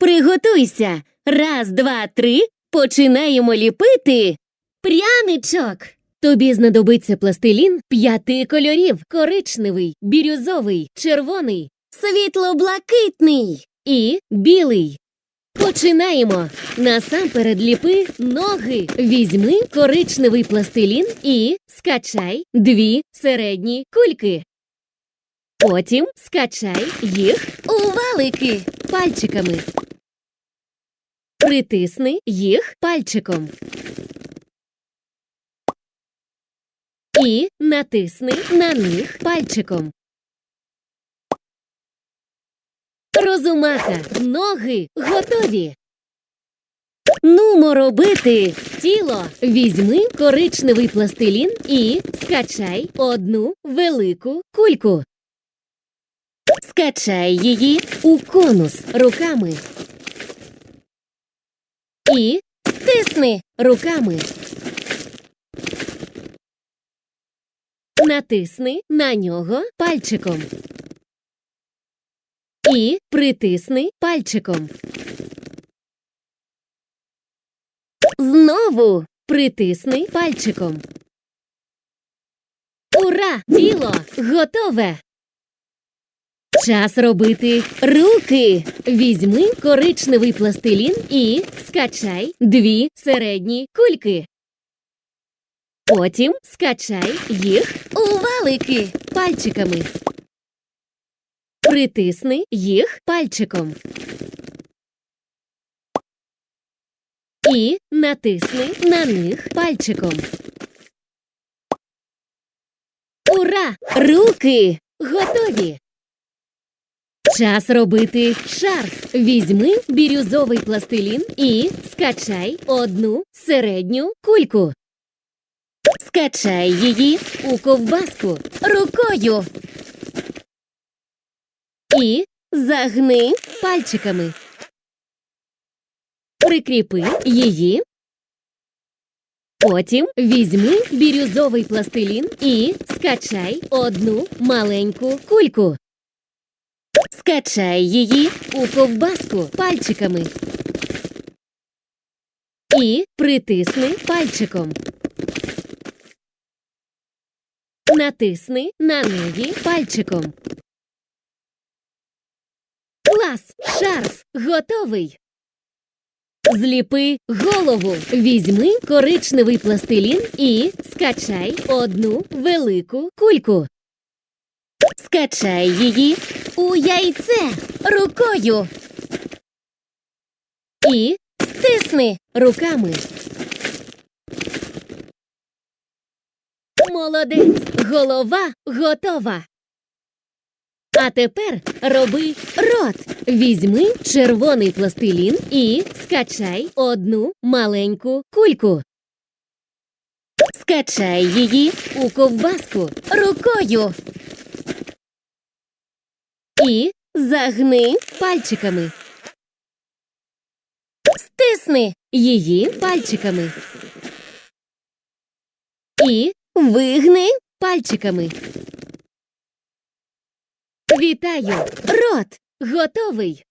Приготуйся. Раз, два, три. Починаємо ліпити пряничок. Тобі знадобиться пластилін п'яти кольорів: коричневий, бірюзовий, червоний, світло-блакитний і білий. Починаємо. Насамперед ліпи ноги. Візьми коричневий пластилін і скачай дві середні кульки. Потім скачай їх у валики пальчиками. Притисни їх пальчиком. І натисни на них пальчиком. Розумаха, ноги готові. Нумо робити тіло. Візьми коричневий пластилін і скачай одну велику кульку. Скачай її у конус руками. І стисни руками. Натисни на нього пальчиком. І притисни пальчиком. Знову притисни пальчиком. Ура! Тіло готове! Час робити руки. Візьми коричневий пластилін і скачай дві середні кульки. Потім скачай їх у валики пальчиками. Притисни їх пальчиком. І натисни на них пальчиком. Ура! Руки готові! Час робити шарф. Візьми бірюзовий пластилін і скачай одну середню кульку. Скачай її у ковбаску рукою. І загни пальчиками. Прикріпи її. Потім візьми бірюзовий пластилін і скачай одну маленьку кульку. Скачай її у ковбаску пальчиками. І притисни пальчиком. Натисни на неї пальчиком. Клас! Шарф готовий. Зліпи голову. Візьми коричневий пластилін і скачай одну велику кульку. Скачай її у яйце рукою. І стисни руками. Молодець. Голова готова. А тепер роби рот. Візьми червоний пластилін і скачай одну маленьку кульку. Скачай її у ковбаску рукою. І загни пальчиками. Стисни її пальчиками. І вигни пальчиками. Вітаю! Рот готовий.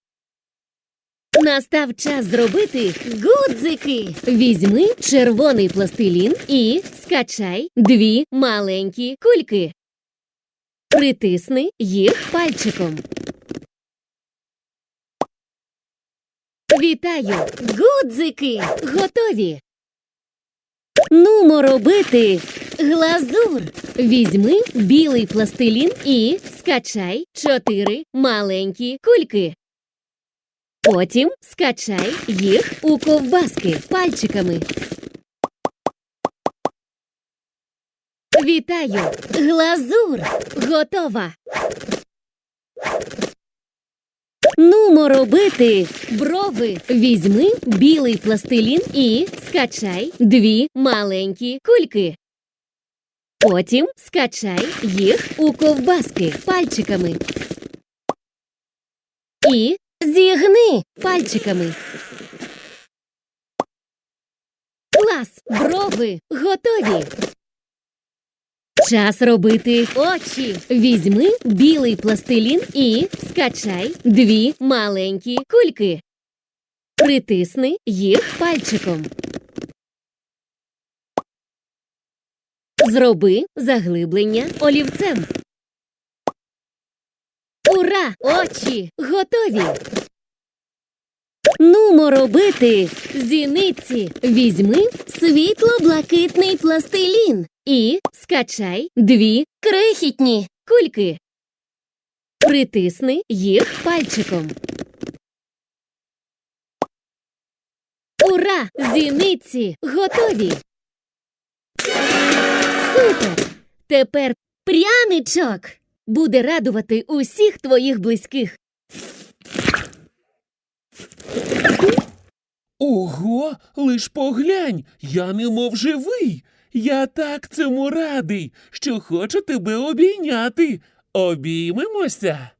Настав час зробити гудзики. Візьми червоний пластилін і скачай дві маленькі кульки. Притисни їх пальчиком. Вітаю! Гудзики готові. Нумо робити глазур. Візьми білий пластилін і скачай чотири маленькі кульки. Потім скачай їх у ковбаски пальчиками. Вітаю! Глазур готова. Нумо робити брови. Візьми білий пластилін і скачай дві маленькі кульки. Потім скачай їх у ковбаски пальчиками. І зігни пальчиками. Клас! Брови готові. Час робити очі. Візьми білий пластилін і скачай дві маленькі кульки. Притисни їх пальчиком. Зроби заглиблення олівцем. Ура! Очі готові! Нумо робити зіниці. Візьми світло-блакитний пластилін і скачай дві крихітні кульки. Притисни їх пальчиком. Ура! Зіниці готові! Супер! Тепер пряничок буде радувати усіх твоїх близьких. Ого, лиш поглянь, я немов живий. Я так цьому радий, що хочу тебе обійняти. Обіймемося.